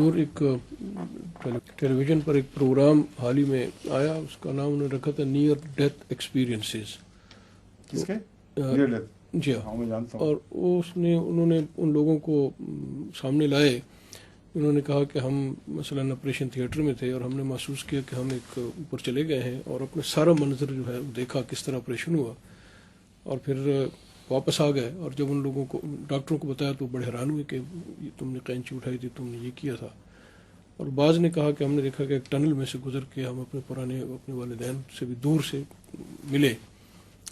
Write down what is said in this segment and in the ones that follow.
और एक टेलीविज़न पर एक प्रोग्राम हाल ही में आया उसका नाम उन्होंने रखा था नियर डेथ एक्सपीरियंसेस किसके? नियर जी हाँ। हाँ मैं जानता हूँ। और वो उसने उन्होंने उन लोगों को सामने लाए। उन्होंने कहा कि हम मसलन ऑपरेशन थिएटर में थे और हमने महसूस किया कि हम एक ऊपर चले गए हैं और अपने सारा मंजर जो है देखा किस तरह ऑपरेशन हुआ। और फिर वापस आ गए और जब उन लोगों को डॉक्टरों को बताया तो बड़े हैरान हुए कि तुमने कैंची उठाई थी, तुमने ये किया था। और बाज ने कहा कि हमने देखा कि एक टनल में से गुजर के हम अपने पुराने, अपने वालदेन से भी दूर से मिले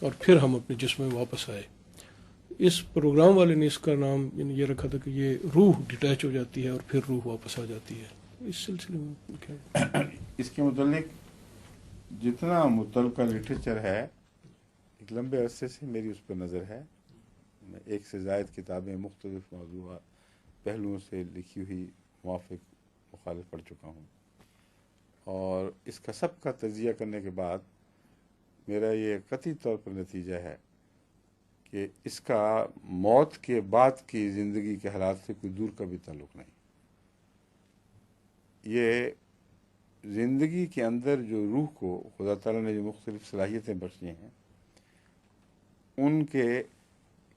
और फिर हम अपने जिस्म में वापस आए। इस प्रोग्राम वाले ने इसका नाम ये रखा था कि ये रूह डिटैच हो जाती है और फिर रूह वापस आ जाती है। इस सिलसिले में क्या इसके मुतलिक जितना मुतल लिटरेचर है एक लंबे अरसे से मेरी उस पर नज़र है। मैं एक से जायद किताबें मुख्तलिफ़ मौजूद पहलुओं से लिखी हुई मुआफ़ मुखालिफ पढ़ चुका हूँ। और इसका सब का तजिया करने के बाद मेरा ये कती तौर पर नतीजा है कि इसका मौत के बाद की ज़िंदगी के हालात से कोई दूर का भी ताल्लुक़ नहीं। ये ज़िंदगी के अंदर जो रूह को खुदा ताला ने जो मुख्तलिफ़ सलाहियतें बख्शी हैं उनके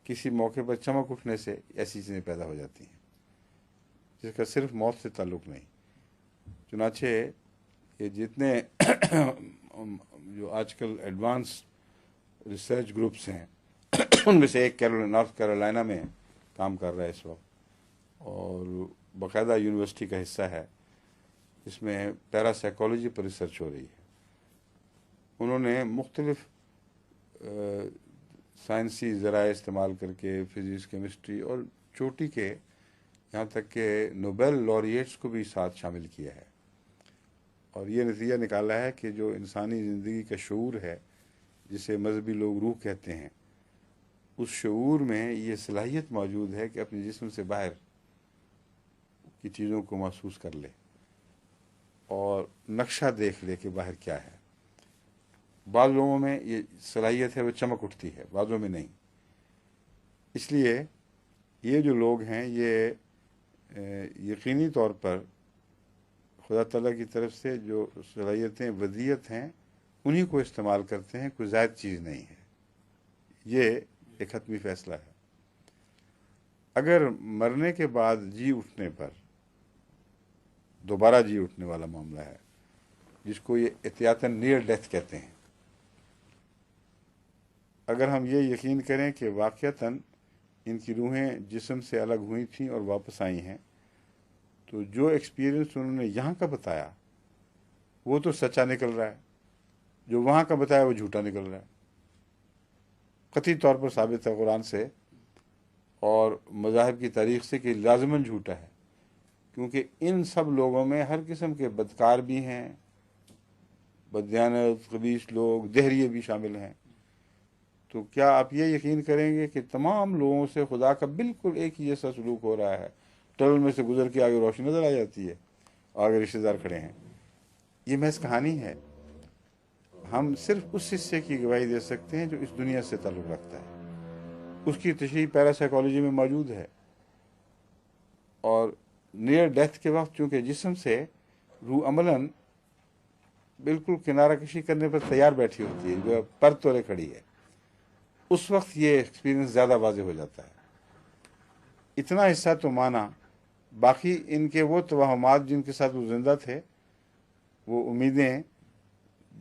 किसी मौके पर चमक उठने से ऐसी चीज़ें पैदा हो जाती हैं, जिसका सिर्फ़ मौत से ताल्लुक़ नहीं। चुनाचे ये जितने जो आजकल एडवांस रिसर्च ग्रुप्स हैं, उनमें से एक नॉर्थ कैरोलिना में काम कर रहा है इस वक्त, और बाकायदा यूनिवर्सिटी का हिस्सा है। इसमें पैरासाइकोलॉजी पर रिसर्च हो रही है। उन्होंने मुख्तलिफ़ साइंसी ज़रा इस्तेमाल करके फिज़िक्स, केमिस्ट्री और चोटी के यहाँ तक के नोबेल लॉरिएट्स को भी साथ शामिल किया है। और ये नतीजा निकाला है कि जो इंसानी ज़िंदगी का शूर है, जिसे मजहबी लोग रूह कहते हैं, उस शूर में ये सलाहियत मौजूद है कि अपने जिस्म से बाहर की चीज़ों को महसूस कर ले और नक्शा देख ले कि बाहर क्या है। बाद लोगों में ये सलाहियत है, वो चमक उठती है, बादों में नहीं। इसलिए ये जो लोग हैं, ये यकीनी तौर पर खुदा तला की तरफ़ से जो सलाहियतें वदियत हैं, उन्हीं को इस्तेमाल करते हैं, कोई ज़ायद चीज़ नहीं है। ये एक हतमी फैसला है। अगर मरने के बाद जी उठने पर, दोबारा जी उठने वाला मामला है, जिसको ये एहतियातन नियर डेथ कहते हैं अगर हम ये यकीन करें कि वाक़ता इनकी रूहें जिसम से अलग हुई थी और वापस आई हैं तो जो एक्सपीरियंस उन्होंने यहाँ का बताया, वो तो सच्चा निकल रहा है। जो वहाँ का बताया, वो झूठा निकल रहा है। कथी तौर पर साबित है कुरान से और मजाहब की तारीख से कि लाजमन झूठा है, क्योंकि इन सब लोगों में हर किस्म के बदकार भी हैं, बदयानत, खबीस लोग दहरिए भी शामिल हैं। तो क्या आप ये यकीन करेंगे कि तमाम लोगों से खुदा का बिल्कुल एक ही जैसा सलूक हो रहा है? टनल में से गुजर के आगे रोशनी नज़र आ जाती है। आगे रिश्तेदार खड़े हैं। ये महज कहानी है। हम सिर्फ़ उस हिस्से की गवाही दे सकते हैं जो इस दुनिया से ताल्लुक़ रखता है। उसकी तशरी पैरासाइकोलॉजी में मौजूद है। और नियर डेथ के वक्त चूँकि जिसम से रूह अमलन बिल्कुल किनारा कशी करने पर तैयार बैठी होती है, जो पर तोड़े खड़ी है। उस वक्त ये एक्सपीरियंस ज़्यादा वाजे हो जाता है। इतना हिस्सा तो माना, बाकी इनके वो तोहमात जिनके साथ वो ज़िंदा थे, वो उम्मीदें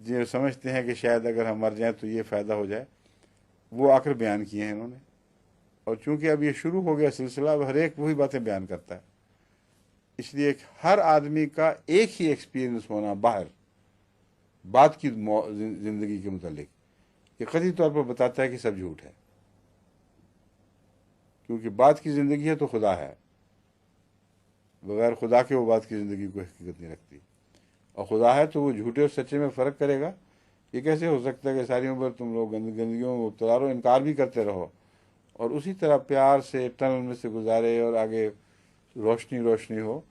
जो समझते हैं कि शायद अगर हम मर जाएँ तो ये फ़ायदा हो जाए, वो आकर बयान किए हैं इन्होंने। और चूँकि अब ये शुरू हो गया सिलसिला, अब हर एक वही बातें बयान करता है। इसलिए हर आदमी का एक ही एक्सपीरियंस होना बाहर, बात की ज़िंदगी के मुतालिक। ये कथी तौर पर बताता है कि सब झूठ है। क्योंकि बात की ज़िंदगी है तो खुदा है। बगैर खुदा के वो बात की ज़िंदगी को हकीकत नहीं रखती। और खुदा है तो वो झूठे और सच्चे में फ़र्क करेगा। ये कैसे हो सकता है कि सारी उम्र तुम लोग गंद, गंदगियों में रहो इनकार भी करते रहो? और उसी तरह प्यार से टनल में से गुजारे और आगे रोशनी रोशनी हो।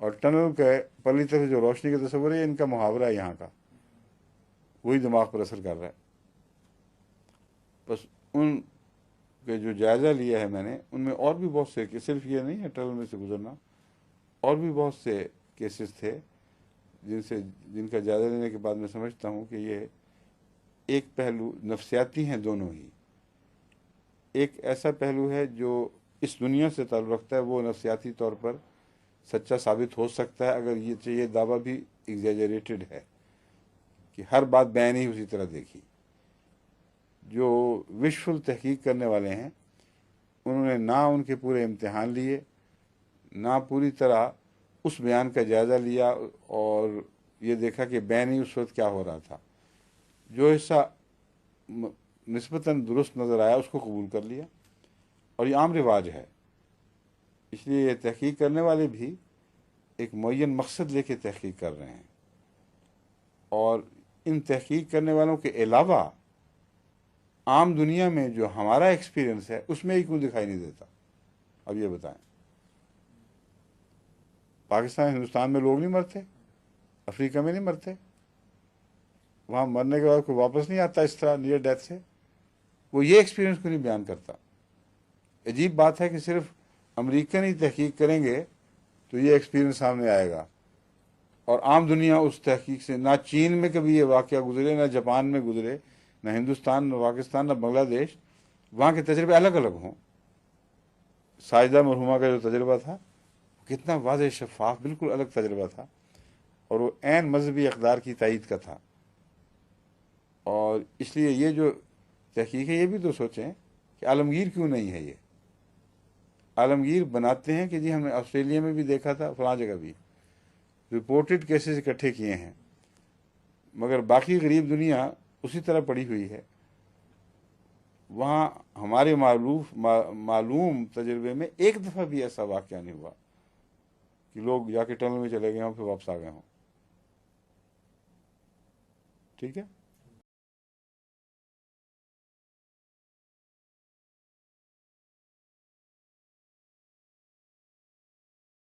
और टनल के पली तरफ़ जो रोशनी का तस्वर है इनका मुहावरा है यहाँ का। वही दिमाग पर असर कर रहा है। बस उन के जो जायज़ा लिया है मैंने, उनमें और भी बहुत से कि सिर्फ़ ये नहीं है टनल में से गुजरना, और भी बहुत से केसेस थे, जिनसे, जिनका जायजा लेने के बाद मैं समझता हूँ कि ये एक पहलू नफसियाती हैं दोनों ही। एक ऐसा पहलू है जो इस दुनिया से ताल्लुक़ रखता है, वो नफसियाती तौर पर सच्चा साबित हो सकता है, अगर ये ये दावा भी एग्जेजरेटेड है, कि हर बात बयान ही उसी तरह देखी। जो विश्वफुल तहकीक करने वाले हैं, उन्होंने ना उनके पूरे इम्तहान लिए, ना पूरी तरह उस बयान का जायज़ा लिया और ये देखा कि बैन ही उस वक्त क्या हो रहा था। जो हिस्सा नस्बता दुरुस्त नज़र आया, उसको कबूल कर लिया। और ये आम रिवाज है। इसलिए ये तहकीक करने वाले भी एक मुन मकसद लेके तहकीक कर रहे हैं। और इन तहकीक करने वालों के अलावा आम दुनिया में जो हमारा एक्सपीरियंस है, उसमें ही क्यों दिखाई नहीं देता? अब ये बताएँ। पाकिस्तान, हिंदुस्तान में लोग नहीं मरते? अफ्रीका में नहीं मरते? वहाँ मरने के बाद कोई वापस नहीं आता इस तरह नियर डेथ से? वो ये एक्सपीरियंस को नहीं बयान करता? अजीब बात है कि सिर्फ़ अमेरिकन ही तहकीक करेंगे तो ये एक्सपीरियंस सामने आएगा। और आम दुनिया उस तहकीक से, ना चीन में कभी ये वाक़ गुजरे, ना जापान में गुजरे ना हिंदुस्तान, ना पाकिस्तान, ना बांग्लादेश, वहाँ के तजर्बे अलग अलग हों। साजदा मरहुमा का जो तजर्बा था कितना वाज शफाफ, बिल्कुल अलग तजर्बा था। और वो एन मजहबी अकदार की तइद का था। और इसलिए ये जो तहकीक है, ये भी तो सोचें कि आलमगीर क्यों नहीं है ये? आलमगीर बनाते हैं कि जी हमने ऑस्ट्रेलिया में भी देखा था, फलां जगह भी। रिपोर्टेड केसेस इकट्ठे किए हैं। मगर बाकी गरीब दुनिया उसी तरह पड़ी हुई है। वहाँ हमारे मालूम मा, मालूम तजर्बे में एक दफ़ा भी ऐसा वाक़ नहीं हुआ कि लोग जाके टनल में चले गए हों फिर वापस आ गए हों। ठीक है?